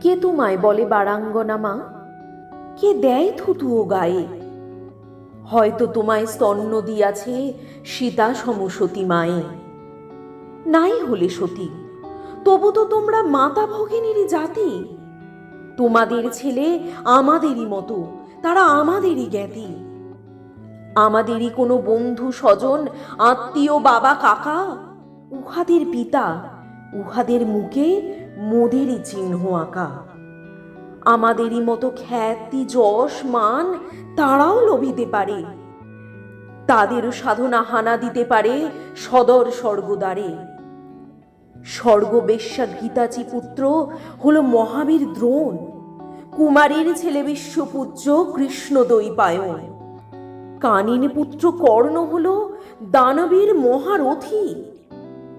কে তোমায় বলে বারাঙ্গনা, মা? কে দেয় থুতুও গায়ে? হয়তো তোমায় স্তন্য দিয়াছে সীতা সমসতী মায়ে। নাই হলে সতী, তবু তো তোমরা মাতা ভগিনীরই জাতি। তোমাদের ছেলে আমাদেরই মতো, তারা আমাদেরই জ্ঞাতি। আমাদেরই কোনো বন্ধু স্বজন, আত্মীয় বাবা কাকা, উহাদের পিতা উহাদের মুখে মোদেরই চিহ্ন আঁকা। আমাদেরই মতো খ্যাতি, যশ, মান তারাও লোভিতে পারে। তাদেরও সাধনা হানা দিতে পারে সদর স্বর্গদ্বারে। স্বর্গবেশ্যা গীতাচি পুত্র হল মহাবীর দ্রোণ। কুমারীর ছেলে বিশ্বপূজ্য কৃষ্ণ দৈপায়ন কানিন পুত্র কর্ণ হল দানবীর মহারথী।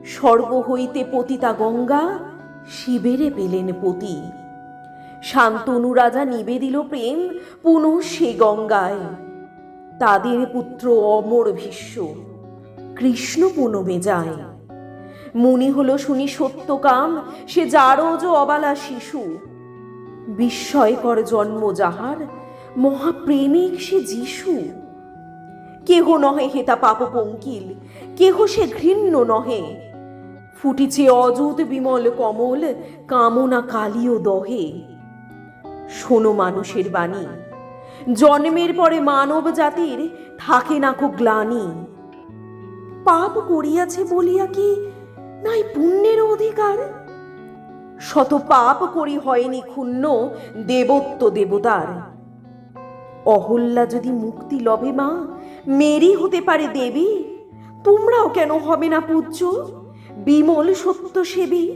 স্বর্গ হইতে পতিতা গঙ্গা শিবেরে পেলেন পতি। শান্তনু রাজা নিবেদিল প্রেম পুনঃ সে গঙ্গায়। তাদের পুত্র অমর ভীষ্ম, কৃষ্ণ পুনমে যায়। মুনি হলো শুনি সত্যকাম, সে জারজ অবালা শিশু। বিস্ময়কর জন্ম যাহার, মহাপ্রেমিক সে যিশু। কেহ নহে হেতা পাপ পঙ্কিল, কেহ সে ঘৃণ্য নহে। ফুটিছে অযুত বিমল কমল, কামনা কালীয় দহে। শোনো মানুষের বাণী, জন্মের পরে মানব জাতির থাকে না কো গ্লানি। পাপ করিয়াছে বলিয়া কি নাই পুণ্যের অধিকার? শত পাপ করি হয়নি ক্ষুণ্ণ দেবত্ব দেবতার। অহল্যা যদি মুক্তি লভে মা, মেরি হতে পারে দেবী, তোমরাও কেন হবে না পূজ্য? বিমল সত্য সেবী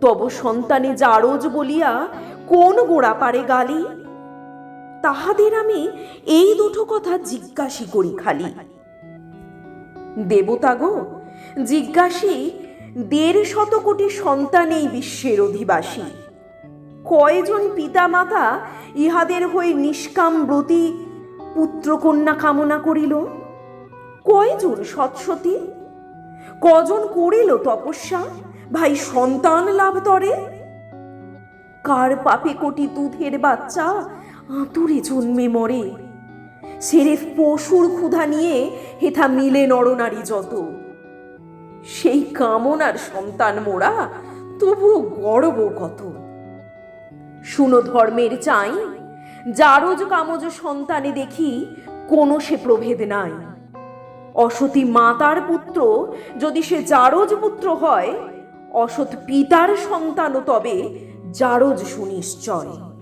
তব সন্তানে জারজ বলিয়া, কোন গোড়া পারে গালি? তাহাদের আমি এই দুটো কথা জিজ্ঞাসি করি খালি। দেবতা গো, জিজ্ঞাসী, দেড় শত কোটি সন্তান এই বিশ্বের অধিবাসী। কয়জন পিতা মাতা ইহাদের হয়ে নিষ্কাম ব্রতী পুত্রকন্যা কামনা করিল? কয়জন সৎসতী? কজন করিল তপস্যা? ভাই সন্তান লাভ তরে? কার পাপে কোটি দুধের বাচ্চা আতুরে জন্মে মরে? সেরেফ পশুর ক্ষুধা নিয়ে হেথা মিলে নরনারী যত। সেই কামনার সন্তান মোরা তবু গর্ব কত। শুনো ধর্মের চাই জারজ কামজ সন্তানে দেখি, কোনো সে প্রভেদ নাই। অসতী মাতার পুত্র যদি সে জারজ পুত্র হয় অসৎ পিতার সন্তানও তবে জারজ সুনিশ্চয়।